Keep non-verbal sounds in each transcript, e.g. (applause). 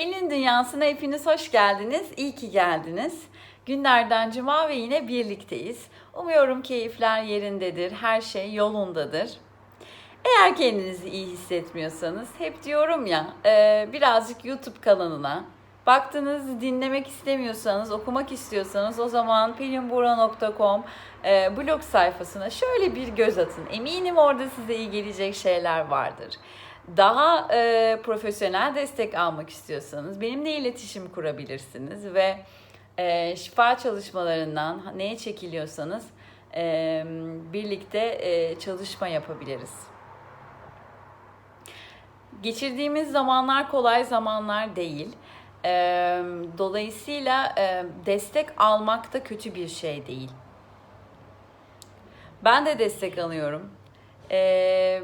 Pelin Dünyası'na hepiniz hoş geldiniz. İyi ki geldiniz. Günlerden cuma ve yine birlikteyiz. Umuyorum keyifler yerindedir, her şey yolundadır. Eğer kendinizi iyi hissetmiyorsanız, hep diyorum ya, e, birazcık YouTube kanalına, baktınız dinlemek istemiyorsanız, okumak istiyorsanız o zaman pelinbura.com e, blog sayfasına şöyle bir göz atın. Eminim orada size iyi gelecek şeyler vardır daha e, profesyonel destek almak istiyorsanız benimle iletişim kurabilirsiniz ve e, şifa çalışmalarından neye çekiliyorsanız e, birlikte e, çalışma yapabiliriz. Geçirdiğimiz zamanlar kolay zamanlar değil. E, dolayısıyla e, destek almak da kötü bir şey değil. Ben de destek alıyorum. Eee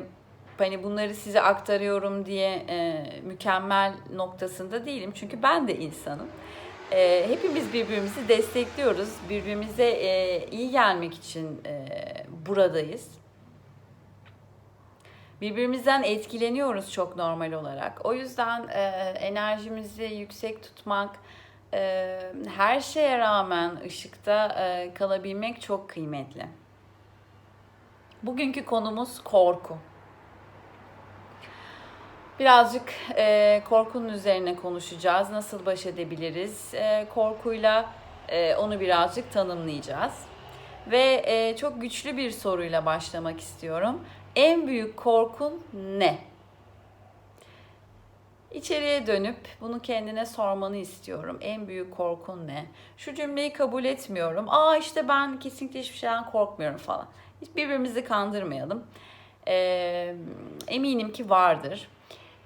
hani bunları size aktarıyorum diye e, mükemmel noktasında değilim. Çünkü ben de insanım. E, hepimiz birbirimizi destekliyoruz. Birbirimize e, iyi gelmek için e, buradayız. Birbirimizden etkileniyoruz çok normal olarak. O yüzden e, enerjimizi yüksek tutmak, e, her şeye rağmen ışıkta e, kalabilmek çok kıymetli. Bugünkü konumuz korku. Birazcık e, korkunun üzerine konuşacağız. Nasıl baş edebiliriz? E, korkuyla e, onu birazcık tanımlayacağız. Ve e, çok güçlü bir soruyla başlamak istiyorum. En büyük korkun ne? İçeriye dönüp bunu kendine sormanı istiyorum. En büyük korkun ne? Şu cümleyi kabul etmiyorum. Aa işte ben kesinlikle hiçbir şeyden korkmuyorum falan. Hiç birbirimizi kandırmayalım. Ee, eminim ki vardır.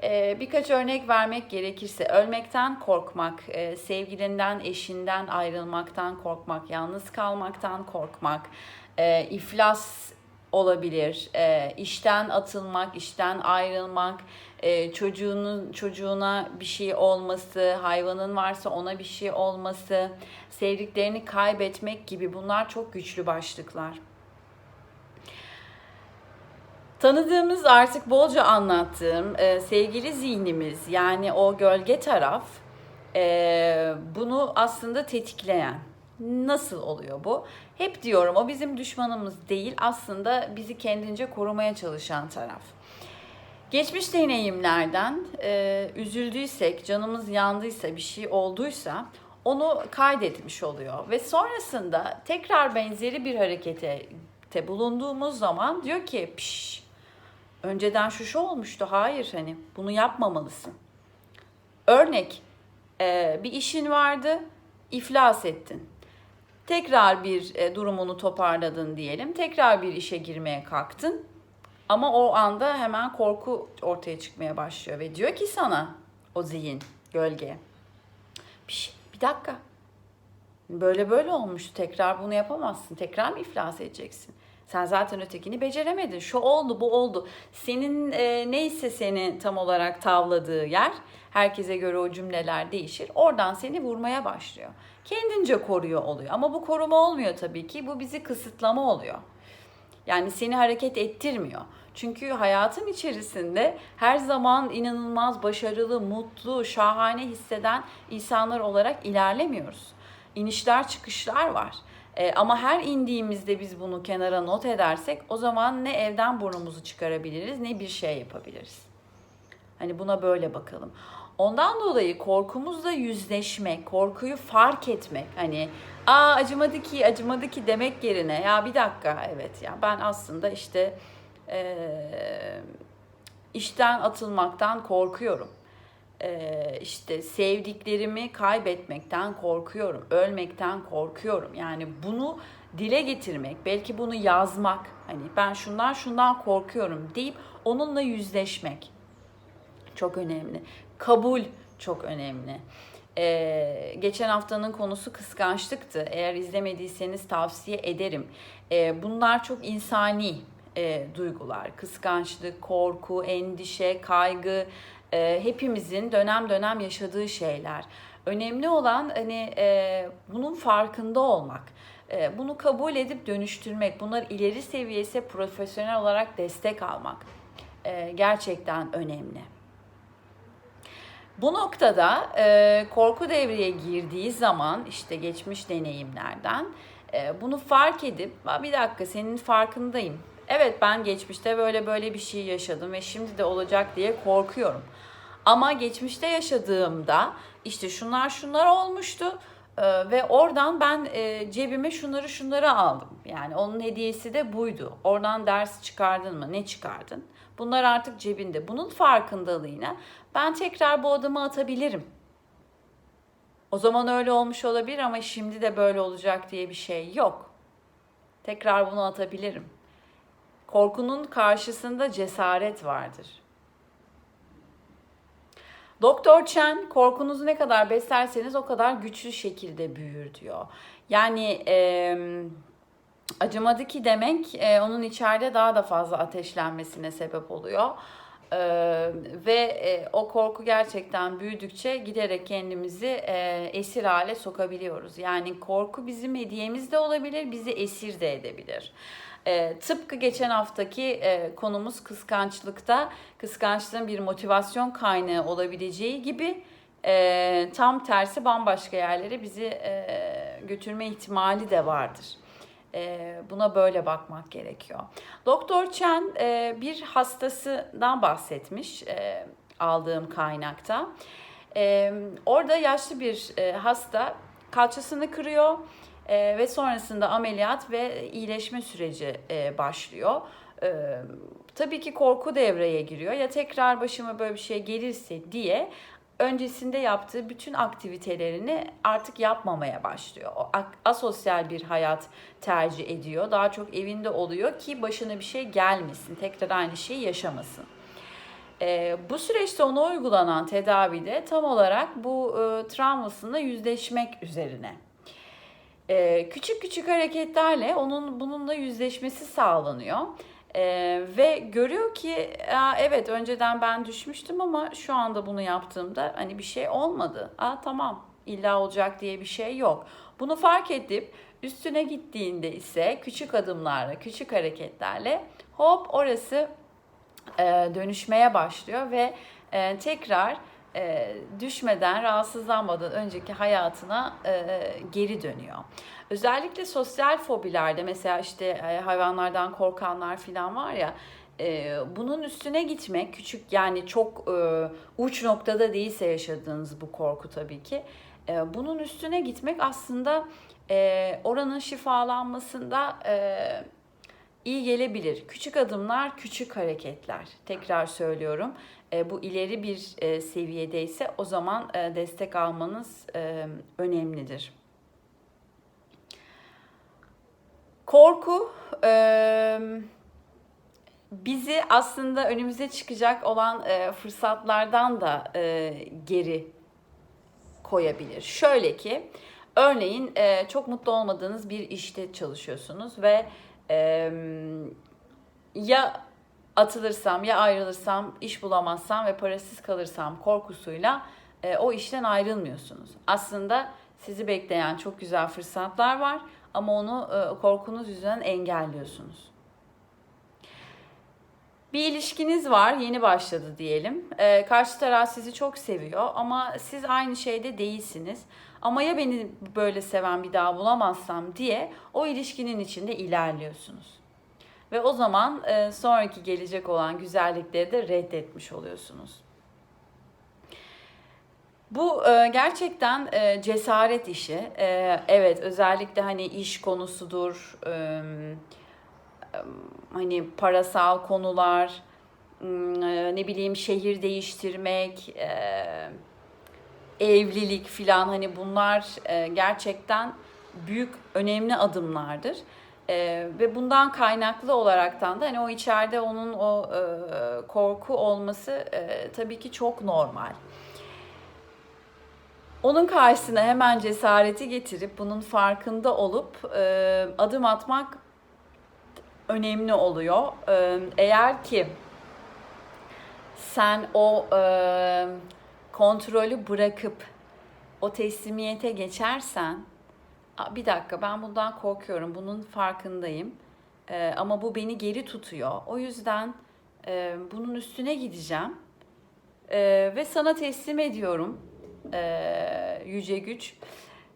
Ee, birkaç örnek vermek gerekirse ölmekten korkmak, e, sevgilinden, eşinden ayrılmaktan korkmak, yalnız kalmaktan korkmak, e, iflas olabilir, e, işten atılmak, işten ayrılmak, çocuğunun çocuğuna bir şey olması, hayvanın varsa ona bir şey olması, sevdiklerini kaybetmek gibi bunlar çok güçlü başlıklar. Tanıdığımız artık bolca anlattığım e, sevgili zihnimiz yani o gölge taraf e, bunu aslında tetikleyen. Nasıl oluyor bu? Hep diyorum o bizim düşmanımız değil aslında bizi kendince korumaya çalışan taraf. Geçmiş deneyimlerden e, üzüldüysek, canımız yandıysa, bir şey olduysa onu kaydetmiş oluyor. Ve sonrasında tekrar benzeri bir harekete bulunduğumuz zaman diyor ki piş önceden şu şu olmuştu. Hayır hani bunu yapmamalısın. Örnek e, bir işin vardı iflas ettin. Tekrar bir e, durumunu toparladın diyelim. Tekrar bir işe girmeye kalktın. Ama o anda hemen korku ortaya çıkmaya başlıyor ve diyor ki sana o zihin, gölge. Bir, bir dakika. Böyle böyle olmuştu. Tekrar bunu yapamazsın. Tekrar mı iflas edeceksin? Sen zaten ötekini beceremedin. Şu oldu, bu oldu. Senin e, neyse seni tam olarak tavladığı yer, herkese göre o cümleler değişir. Oradan seni vurmaya başlıyor. Kendince koruyor oluyor. Ama bu koruma olmuyor tabii ki. Bu bizi kısıtlama oluyor. Yani seni hareket ettirmiyor. Çünkü hayatın içerisinde her zaman inanılmaz başarılı, mutlu, şahane hisseden insanlar olarak ilerlemiyoruz. İnişler çıkışlar var. E, ama her indiğimizde biz bunu kenara not edersek o zaman ne evden burnumuzu çıkarabiliriz ne bir şey yapabiliriz. Hani buna böyle bakalım. Ondan dolayı korkumuzla yüzleşmek, korkuyu fark etmek hani aa acımadı ki acımadı ki demek yerine ya bir dakika evet ya ben aslında işte e, işten atılmaktan korkuyorum e, işte sevdiklerimi kaybetmekten korkuyorum, ölmekten korkuyorum. Yani bunu dile getirmek, belki bunu yazmak, hani ben şundan şundan korkuyorum deyip onunla yüzleşmek çok önemli. Kabul çok önemli. Ee, geçen haftanın konusu kıskançlıktı. Eğer izlemediyseniz tavsiye ederim. Ee, bunlar çok insani e, duygular. Kıskançlık, korku, endişe, kaygı, e, hepimizin dönem dönem yaşadığı şeyler. Önemli olan hani e, bunun farkında olmak. E, bunu kabul edip dönüştürmek, bunlar ileri seviyesi profesyonel olarak destek almak e, gerçekten önemli. Bu noktada e, korku devreye girdiği zaman işte geçmiş deneyimlerden e, bunu fark edip "Aa, bir dakika senin farkındayım. Evet ben geçmişte böyle böyle bir şey yaşadım ve şimdi de olacak diye korkuyorum. Ama geçmişte yaşadığımda işte şunlar şunlar olmuştu e, ve oradan ben e, cebime şunları şunları aldım. Yani onun hediyesi de buydu. Oradan ders çıkardın mı? Ne çıkardın? Bunlar artık cebinde. Bunun farkındalığıyla ben tekrar bu adımı atabilirim. O zaman öyle olmuş olabilir ama şimdi de böyle olacak diye bir şey yok. Tekrar bunu atabilirim. Korkunun karşısında cesaret vardır. Doktor Chen korkunuzu ne kadar beslerseniz o kadar güçlü şekilde büyür diyor. Yani e, acımadı ki demek e, onun içeride daha da fazla ateşlenmesine sebep oluyor. E, ve e, o korku gerçekten büyüdükçe giderek kendimizi e, esir hale sokabiliyoruz. Yani korku bizim hediyemiz de olabilir, bizi esir de edebilir. E, tıpkı geçen haftaki e, konumuz kıskançlıkta kıskançlığın bir motivasyon kaynağı olabileceği gibi e, tam tersi bambaşka yerlere bizi e, götürme ihtimali de vardır. E, buna böyle bakmak gerekiyor. Doktor Chen e, bir hastasından bahsetmiş e, aldığım kaynakta. E, orada yaşlı bir e, hasta kalçasını kırıyor e, ve sonrasında ameliyat ve iyileşme süreci e, başlıyor. E, tabii ki korku devreye giriyor. Ya tekrar başıma böyle bir şey gelirse diye öncesinde yaptığı bütün aktivitelerini artık yapmamaya başlıyor. Asosyal bir hayat tercih ediyor. Daha çok evinde oluyor ki başına bir şey gelmesin. Tekrar aynı şeyi yaşamasın. E, bu süreçte ona uygulanan tedavide tam olarak bu e, travmasında yüzleşmek üzerine. E, küçük küçük hareketlerle onun bununla yüzleşmesi sağlanıyor. Ee, ve görüyor ki evet önceden ben düşmüştüm ama şu anda bunu yaptığımda hani bir şey olmadı. Aa, tamam illa olacak diye bir şey yok. Bunu fark edip üstüne gittiğinde ise küçük adımlarla, küçük hareketlerle hop orası e, dönüşmeye başlıyor ve e, tekrar e, düşmeden, rahatsızlanmadan önceki hayatına e, geri dönüyor. Özellikle sosyal fobilerde mesela işte e, hayvanlardan korkanlar falan var ya e, bunun üstüne gitmek küçük yani çok e, uç noktada değilse yaşadığınız bu korku tabii ki e, bunun üstüne gitmek aslında e, oranın şifalanmasında e, iyi gelebilir. Küçük adımlar, küçük hareketler. Tekrar söylüyorum. E, bu ileri bir e, seviyedeyse o zaman e, destek almanız önemlidir. Korku bizi aslında önümüze çıkacak olan fırsatlardan da geri koyabilir. Şöyle ki, örneğin çok mutlu olmadığınız bir işte çalışıyorsunuz ve ya atılırsam ya ayrılırsam, iş bulamazsam ve parasız kalırsam korkusuyla e, o işten ayrılmıyorsunuz. Aslında sizi bekleyen çok güzel fırsatlar var ama onu e, korkunuz yüzünden engelliyorsunuz. Bir ilişkiniz var, yeni başladı diyelim. E, karşı taraf sizi çok seviyor ama siz aynı şeyde değilsiniz. Ama ya beni böyle seven bir daha bulamazsam diye o ilişkinin içinde ilerliyorsunuz. Ve o zaman e, sonraki gelecek olan güzellikleri de reddetmiş oluyorsunuz. Bu e, gerçekten e, cesaret işi. E, evet özellikle hani iş konusudur, e hani parasal konular, e, ne bileyim şehir değiştirmek, e, evlilik filan hani bunlar e, gerçekten büyük önemli adımlardır. Ve bundan kaynaklı olaraktan da hani o içeride onun o korku olması e, tabii ki çok normal. Onun karşısına hemen cesareti getirip bunun farkında olup e, adım atmak önemli oluyor. E, eğer ki sen o e, kontrolü bırakıp o teslimiyete geçersen bir dakika ben bundan korkuyorum, bunun farkındayım ee, ama bu beni geri tutuyor. O yüzden e, bunun üstüne gideceğim Ee, ve sana teslim ediyorum ee, yüce güç.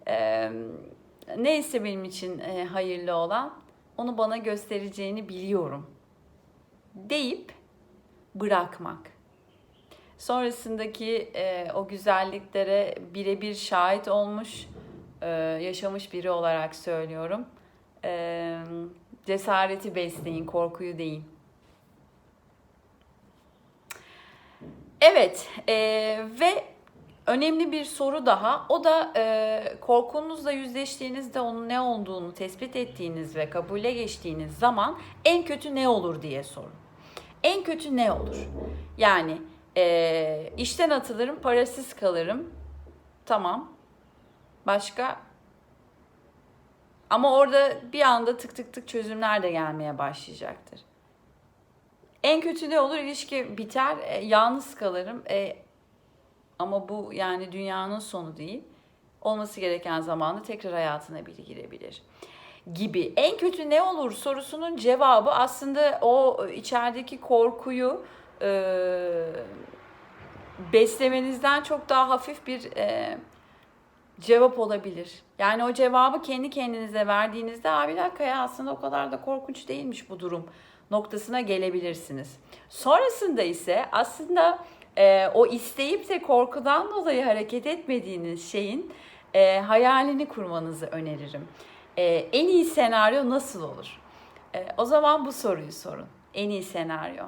Ee, neyse benim için e, hayırlı olan onu bana göstereceğini biliyorum deyip bırakmak. Sonrasındaki e, o güzelliklere birebir şahit olmuş, e, yaşamış biri olarak söylüyorum. E, cesareti besleyin, korkuyu değil. Evet e, ve önemli bir soru daha. O da e, korkunuzla yüzleştiğinizde onun ne olduğunu tespit ettiğiniz ve kabule geçtiğiniz zaman en kötü ne olur diye sorun. En kötü ne olur? Yani e, işten atılırım, parasız kalırım. Tamam. Başka? Ama orada bir anda tık tık tık çözümler de gelmeye başlayacaktır. En kötü ne olur? İlişki biter, e, yalnız kalırım. E, ama bu yani dünyanın sonu değil. Olması gereken zamanda tekrar hayatına biri girebilir gibi. En kötü ne olur sorusunun cevabı aslında o içerideki korkuyu e, beslemenizden çok daha hafif bir e, cevap olabilir. Yani o cevabı kendi kendinize verdiğinizde abi bir dakika ya aslında o kadar da korkunç değilmiş bu durum noktasına gelebilirsiniz. Sonrasında ise aslında e, o isteyip de korkudan dolayı hareket etmediğiniz şeyin e, hayalini kurmanızı öneririm. E, en iyi senaryo nasıl olur? E, o zaman bu soruyu sorun. En iyi senaryo.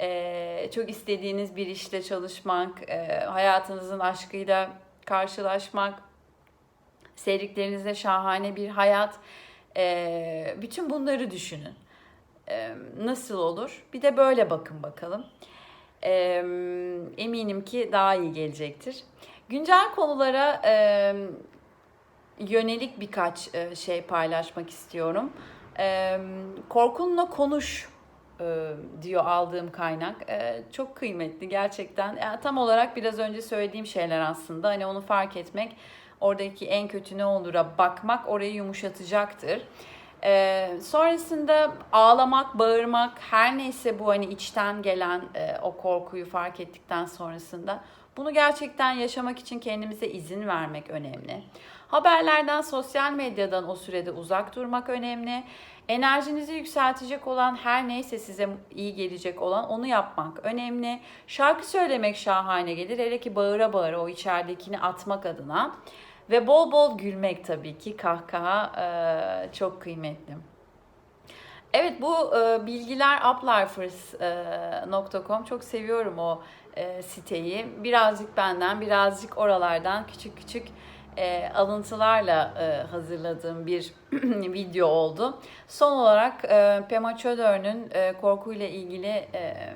E, çok istediğiniz bir işte çalışmak, e, hayatınızın aşkıyla karşılaşmak, sevdiklerinizle şahane bir hayat. E, bütün bunları düşünün. E, nasıl olur? Bir de böyle bakın bakalım. Eminim ki daha iyi gelecektir. Güncel konulara yönelik birkaç e, şey paylaşmak istiyorum. Korkunla konuş e, diyor aldığım kaynak. E, çok kıymetli gerçekten. Yani tam olarak biraz önce söylediğim şeyler aslında. Hani onu fark etmek, oradaki en kötü ne olur'a bakmak orayı yumuşatacaktır. Ee, sonrasında ağlamak, bağırmak, her neyse bu hani içten gelen e, o korkuyu fark ettikten sonrasında bunu gerçekten yaşamak için kendimize izin vermek önemli. Haberlerden, sosyal medyadan o sürede uzak durmak önemli. Enerjinizi yükseltecek olan her neyse size iyi gelecek olan onu yapmak önemli. Şarkı söylemek şahane gelir. Hele ki bağıra bağıra o içeridekini atmak adına. Ve bol bol gülmek tabii ki kahkaha e, çok kıymetli. Evet bu e, bilgiler uplifers.com çok seviyorum o e, siteyi. Birazcık benden, birazcık oralardan küçük küçük e, alıntılarla e, hazırladığım bir (clears throat) video oldu. Son olarak e, Pema Chodor'un e, korkuyla ilgili e,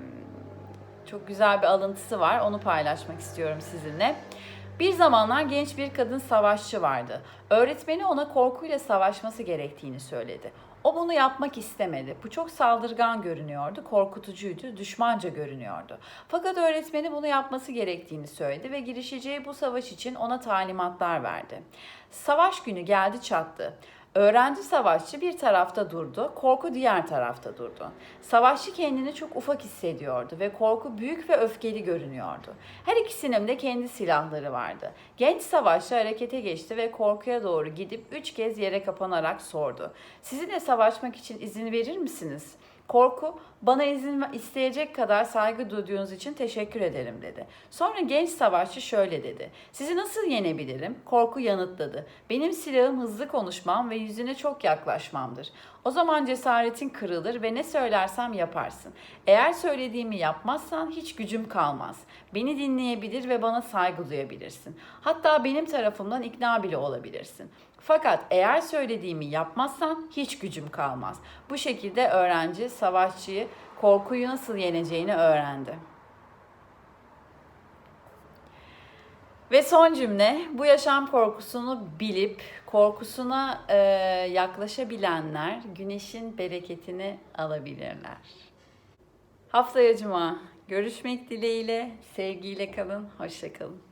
çok güzel bir alıntısı var. Onu paylaşmak istiyorum sizinle. Bir zamanlar genç bir kadın savaşçı vardı. Öğretmeni ona korkuyla savaşması gerektiğini söyledi. O bunu yapmak istemedi. Bu çok saldırgan görünüyordu, korkutucuydu, düşmanca görünüyordu. Fakat öğretmeni bunu yapması gerektiğini söyledi ve girişeceği bu savaş için ona talimatlar verdi. Savaş günü geldi çattı. Öğrenci savaşçı bir tarafta durdu, korku diğer tarafta durdu. Savaşçı kendini çok ufak hissediyordu ve korku büyük ve öfkeli görünüyordu. Her ikisinin de kendi silahları vardı. Genç savaşçı harekete geçti ve korkuya doğru gidip üç kez yere kapanarak sordu. Sizinle savaşmak için izin verir misiniz?'' Korku, bana izin isteyecek kadar saygı duyduğunuz için teşekkür ederim dedi. Sonra genç savaşçı şöyle dedi. Sizi nasıl yenebilirim? Korku yanıtladı. Benim silahım hızlı konuşmam ve yüzüne çok yaklaşmamdır. O zaman cesaretin kırılır ve ne söylersem yaparsın. Eğer söylediğimi yapmazsan hiç gücüm kalmaz. Beni dinleyebilir ve bana saygı duyabilirsin. Hatta benim tarafımdan ikna bile olabilirsin. Fakat eğer söylediğimi yapmazsan hiç gücüm kalmaz. Bu şekilde öğrenci savaşçıyı korkuyu nasıl yeneceğini öğrendi. Ve son cümle, bu yaşam korkusunu bilip korkusuna e, yaklaşabilenler güneşin bereketini alabilirler. Haftaya cuma görüşmek dileğiyle, sevgiyle kalın, hoşça kalın.